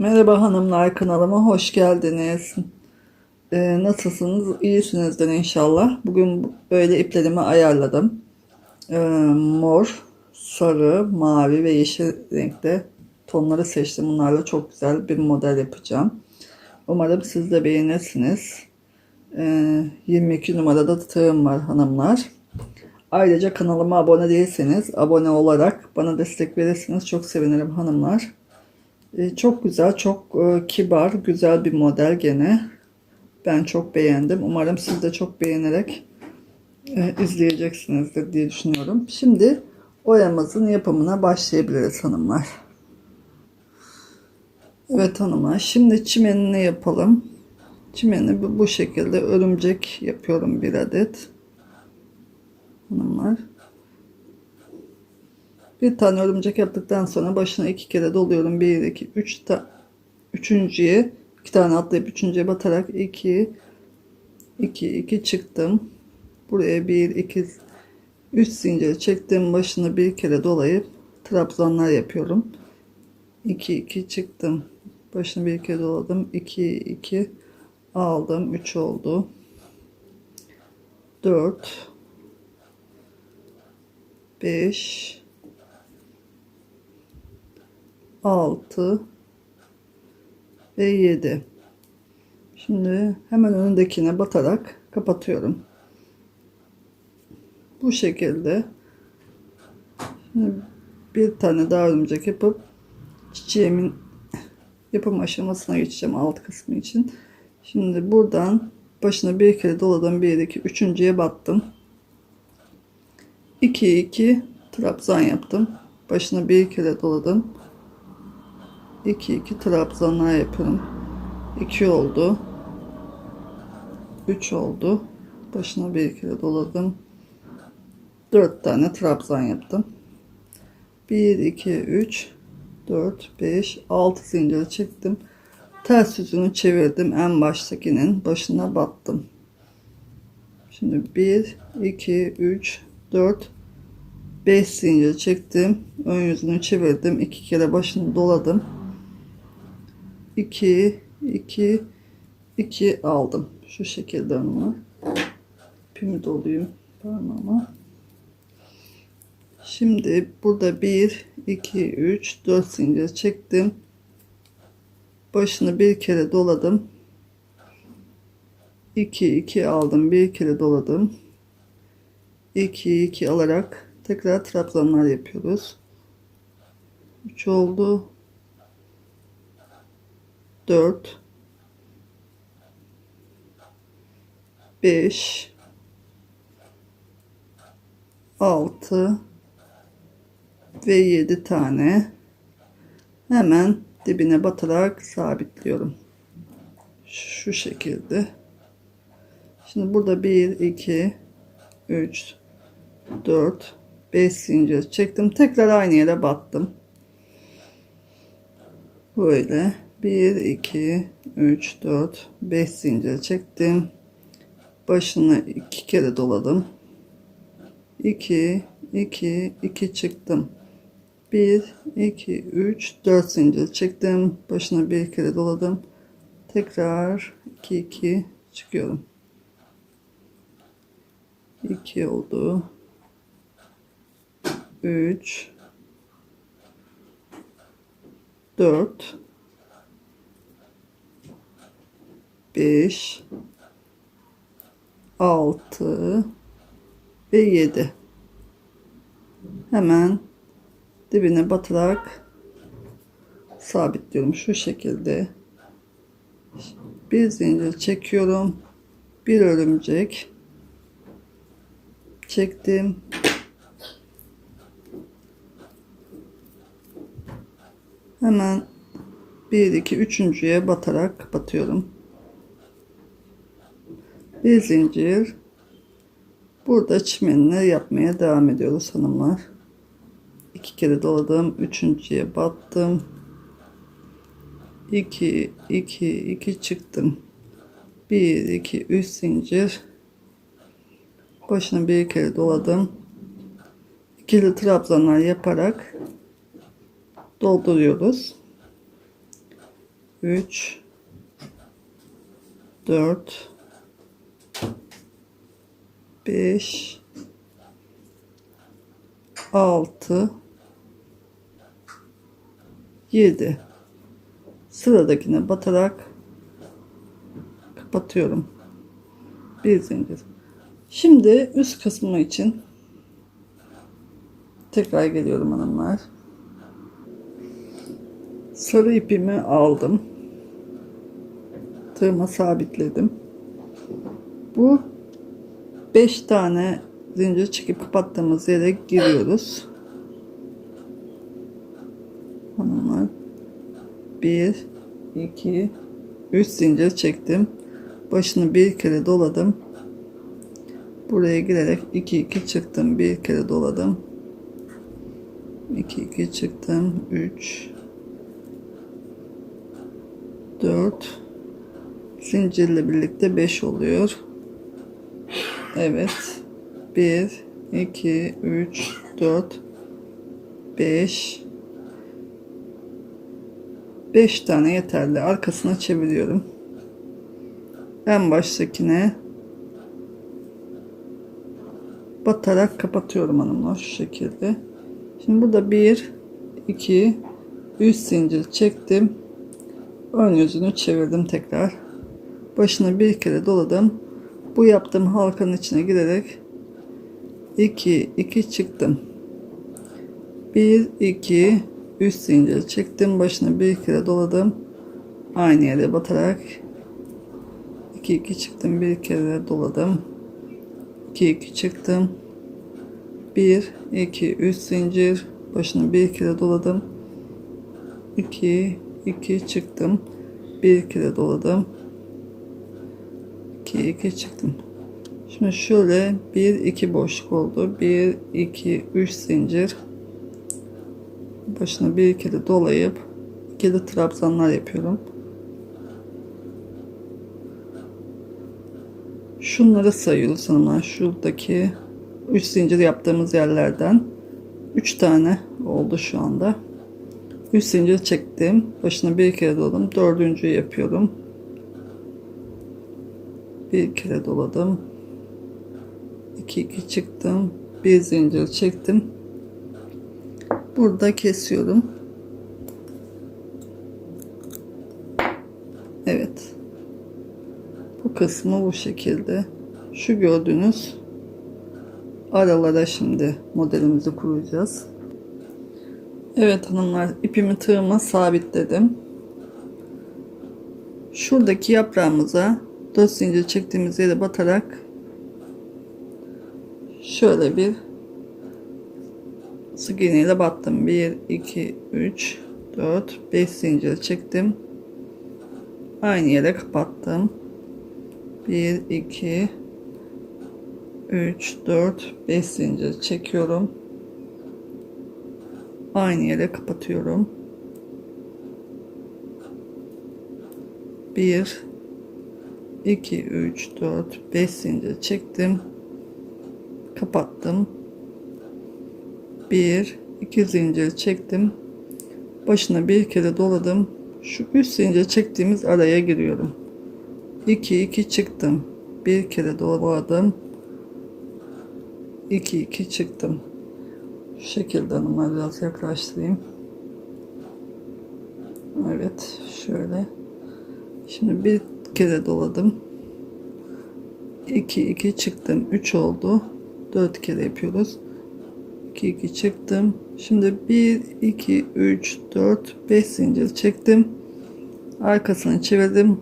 Merhaba hanımlar kanalıma hoş geldiniz. Ee, nasılsınız? İyisinizdir inşallah. Bugün böyle iplerimi ayarladım. Ee, mor, sarı, mavi ve yeşil renkte tonları seçtim. Bunlarla çok güzel bir model yapacağım. Umarım siz de beğenirsiniz. Ee, 22 numarada tığım var hanımlar. Ayrıca kanalıma abone değilseniz abone olarak bana destek verirseniz çok sevinirim hanımlar. E, Çok güzel, çok e, kibar, güzel bir model gene. Ben çok beğendim. Umarım siz de çok beğenerek e, izleyeceksinizdir diye düşünüyorum. Şimdi oyamızın yapımına başlayabiliriz hanımlar. Evet hanımlar, şimdi çimenini yapalım. Çimeni bu, şekilde örümcek yapıyorum bir adet. Hanımlar. Bir tane örümcek yaptıktan sonra başına iki kere doluyorum. Bir, iki, üç ta üçüncüye iki tane atlayıp üçüncüye batarak iki, iki, iki çıktım. Buraya bir, iki, üç zincir çektim. Başına bir kere dolayıp trabzanlar yapıyorum. İki, iki çıktım. Başına bir kere doladım. İki, iki aldım. Üç oldu. Dört, beş, 6 ve 7. Şimdi hemen önündekine batarak kapatıyorum. Bu şekilde şimdi bir tane daha örümcek yapıp çiçeğimin yapım aşamasına geçeceğim alt kısmı için. Şimdi buradan başına bir kere doladım. 1 2 üçüncüye battım. 2 2 trabzan yaptım. Başına bir kere doladım. 2 2 trabzanlar yapıyorum. 2 oldu. 3 oldu. Başına bir kere doladım. 4 tane trabzan yaptım. 1 2 3 4 5 6 zincir çektim. Ters yüzünü çevirdim. En baştakinin başına battım. Şimdi 1 2 3 4 5 zincir çektim. Ön yüzünü çevirdim. 2 kere başını doladım. 2 2 2 aldım. Şu şekilde onu. İpimi dolayayım parmağıma. Şimdi burada 1 2 3 4 zincir çektim. Başını bir kere doladım. 2 2 aldım. Bir kere doladım. 2 2 alarak tekrar trabzanlar yapıyoruz. 3 oldu. 4 5 6 ve 7 tane hemen dibine batarak sabitliyorum. Şu şekilde. Şimdi burada 1 2 3 4 5 zincir çektim. Tekrar aynı yere battım. Böyle 1 2 3 4 5 zincir çektim. Başını iki kere doladım. 2 2 2 çıktım. 1 2 3 4 zincir çektim. Başına bir kere doladım. Tekrar 2 2 çıkıyorum. 2 oldu. 3 4 5 6 ve 7 hemen dibine batarak sabitliyorum. Şu şekilde bir zincir çekiyorum. Bir örümcek çektim. Hemen 1 2 üçüncüye batarak kapatıyorum bir zincir. Burada çimenini yapmaya devam ediyoruz hanımlar. İki kere doladım üçüncüye battım. 2 2 2 çıktım. 1 2 3 zincir. Başına bir kere doladım. İkili trabzanlar yaparak dolduruyoruz. 3 4 5 6 7 sıradakine batarak kapatıyorum. Bir zincir. Şimdi üst kısmı için tekrar geliyorum hanımlar. Sarı ipimi aldım. Tığıma sabitledim. Bu 5 tane zincir çekip kapattığımız yere giriyoruz. Hanımlar 1 2 3 zincir çektim. Başını bir kere doladım. Buraya girerek 2 2 çıktım. Bir kere doladım. 2 2 çıktım. 3 4 zincirle birlikte 5 oluyor Evet. 1 2 3 4 5 5 tane yeterli. Arkasına çeviriyorum. En baştakine batarak kapatıyorum hanımlar şu şekilde. Şimdi burada 1 2 3 zincir çektim. Ön yüzünü çevirdim tekrar. Başına bir kere doladım bu yaptığım halkanın içine girerek 2 2 çıktım. 1 2 3 zincir çektim başına bir kere doladım. Aynı yere batarak 2 2 çıktım bir kere doladım. 2 2 çıktım. 1 2 3 zincir başına bir kere doladım. 2 2 çıktım bir kere doladım 2 2 çıktım. Şimdi şöyle 1 2 boşluk oldu. 1 2 3 zincir. Başına bir kere dolayıp ikili trabzanlar yapıyorum. Şunları sayıyoruz hanımlar şuradaki 3 zincir yaptığımız yerlerden 3 tane oldu şu anda. 3 zincir çektim. Başına bir kere doladım dördüncüyü yapıyorum bir kere doladım. 2 2 çıktım. Bir zincir çektim. Burada kesiyorum. Evet. Bu kısmı bu şekilde. Şu gördüğünüz aralara şimdi modelimizi kuracağız. Evet hanımlar ipimi tığıma sabitledim. Şuradaki yaprağımıza 4 zincir çektiğimiz yere batarak şöyle bir sık iğne ile battım. 1 2 3 4 5 zincir çektim. Aynı yere kapattım. 1 2 3 4 5 zincir çekiyorum. Aynı yere kapatıyorum. 1 2 3 4 5 zincir çektim. Kapattım. 1 2 zincir çektim. Başına bir kere doladım. Şu 3 zincir çektiğimiz araya giriyorum. 2 2 çıktım. Bir kere doladım. 2 2 çıktım. Şu şekilde hanımlar biraz yaklaştırayım. Evet şöyle. Şimdi bir kere doladım. 2 2 çıktım. 3 oldu. 4 kere yapıyoruz. 2 2 çıktım. Şimdi 1 2 3 4 5 zincir çektim. Arkasını çevirdim.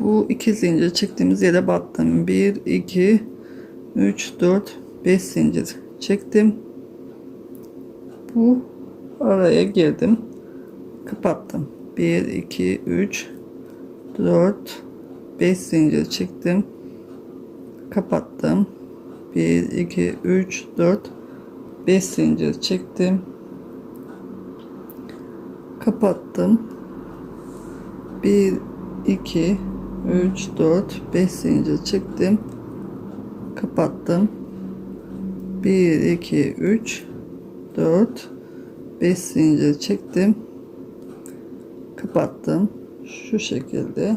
Bu iki zincir çektiğimiz yere battım. 1 2 3 4 5 zincir çektim. Bu araya girdim. Kapattım. 1 2 3 4 5 zincir çektim. Kapattım. 1 2 3 4 5 zincir çektim. Kapattım. 1 2 3 4 5 zincir çektim. Kapattım. 1 2 3 4 5 zincir çektim. Kapattım. Şu şekilde.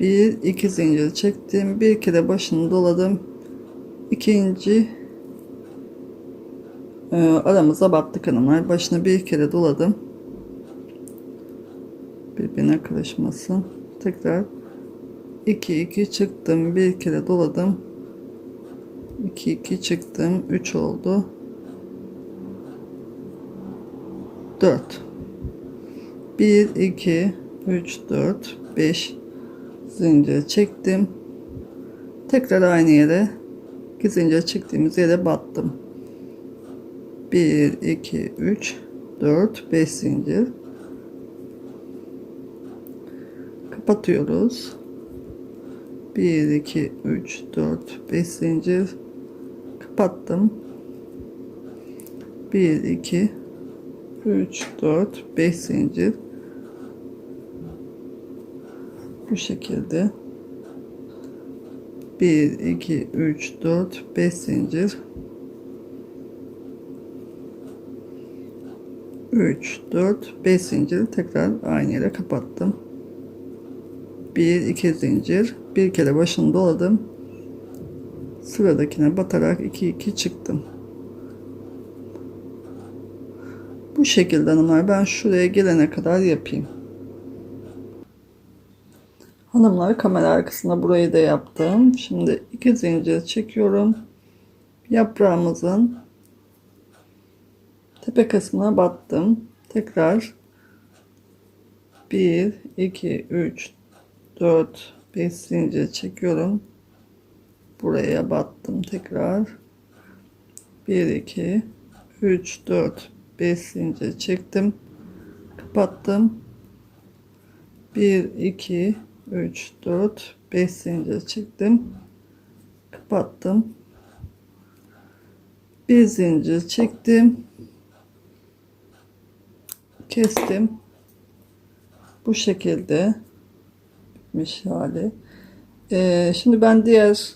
Bir iki zincir çektim. Bir kere başını doladım. İkinci e, aramıza battık hanımlar. Başını bir kere doladım. Birbirine karışmasın. Tekrar 2 2 çıktım. Bir kere doladım. 2 2 çıktım. 3 oldu. 4 1 2 3 4 5 zincir çektim. Tekrar aynı yere iki zincir çektiğimiz yere battım. 1 2 3 4 5 zincir kapatıyoruz. 1 2 3 4 5 zincir kapattım. 1 2 3 4 5 zincir bu şekilde. 1 2 3 4 5 zincir. 3 4 5 zincir tekrar aynı yere kapattım. 1 2 zincir. Bir kere başını doladım. Sıradakine batarak 2 2 çıktım. Bu şekilde hanımlar ben şuraya gelene kadar yapayım Hanımlar kamera arkasında burayı da yaptım. Şimdi iki zincir çekiyorum. Yaprağımızın tepe kısmına battım. Tekrar 1 2 3 4 5 zincir çekiyorum. Buraya battım tekrar. 1 2 3 4 5 zincir çektim. Kapattım. 1 2 3 4 5 zincir çektim. Kapattım. Bir zincir çektim. Kestim. Bu şekilde bitmiş hali. Ee, şimdi ben diğer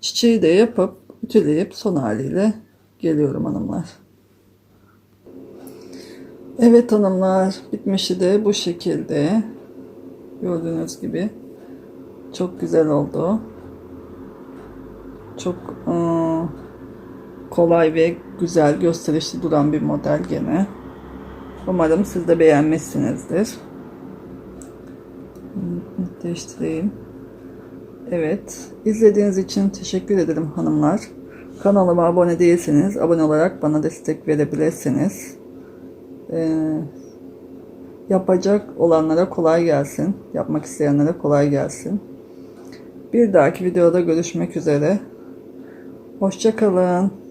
çiçeği de yapıp ütüleyip son haliyle geliyorum hanımlar. Evet hanımlar bitmişi de bu şekilde Gördüğünüz gibi çok güzel oldu. Çok ıı, kolay ve güzel gösterişli duran bir model gene. Umarım siz de beğenmişsinizdir. Değiştireyim. Evet. izlediğiniz için teşekkür ederim hanımlar. Kanalıma abone değilseniz abone olarak bana destek verebilirsiniz. Ee, Yapacak olanlara kolay gelsin. Yapmak isteyenlere kolay gelsin. Bir dahaki videoda görüşmek üzere. Hoşçakalın.